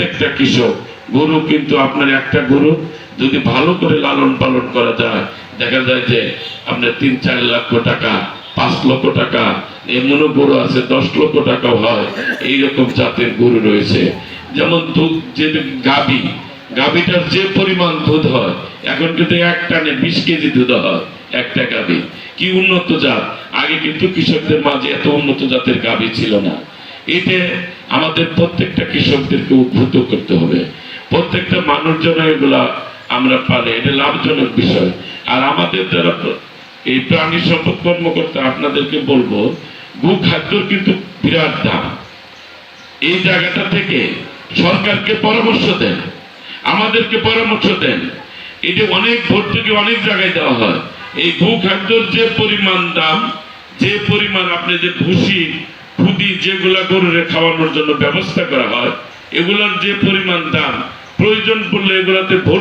প্রত্যেকটা কৃষক। গরু কিন্তু আপনার একটা গরু যদি ভালো করে লালন পালন করা যায়, দেখা যায় যে আপনার তিন, চার লক্ষ টাকা, পাঁচ লক্ষ টাকা, এমনও গরু আছে, দশ লক্ষ টাকাও হয়, এইরকম জাতের গরু রয়েছে। যেমন দুধ, যে গাবি, গাবিটার যে পরিমাণ দুধ হয়, এখন কিন্তু এক টানে বিশ কেজি দুধ হয়, একটা গাবি, কি উন্নত জাত? আগে কিন্তু কৃষকদের মাঝে এত উন্নত জাতের গাবি ছিল না। এতে আমাদের প্রত্যেকটা কৃষকদেরকে উদ্ভূত করতে হবে। প্রত্যেকটা মানুষ যেন এগুলা আমরা পালে, এটা লাভজনক বিষয়। আর আমাদের যারা এই প্রাণী সম্পদ কর্মকর্তা, আপনাদেরকে বলব গু খাদ্যর কিন্তু বিরাট দাম। এই জায়গাটা থেকে সরকারকে পরামর্শ দেন, আমাদেরকে পরামর্শ দেন। এটা অনেক ভর্তুকি অনেক জায়গায় দেওয়া হয়। এই গু খাদ্যর যে পরিমাণ দাম, যে পরিমাণ আপনি যে ভুসি খুদি যেগুলা গরুরে খাওয়ানোর জন্য ব্যবস্থা করা হয়, এগুলোর যে পরিমাণ দাম, প্রয়োজন পড়লে এগুলাতে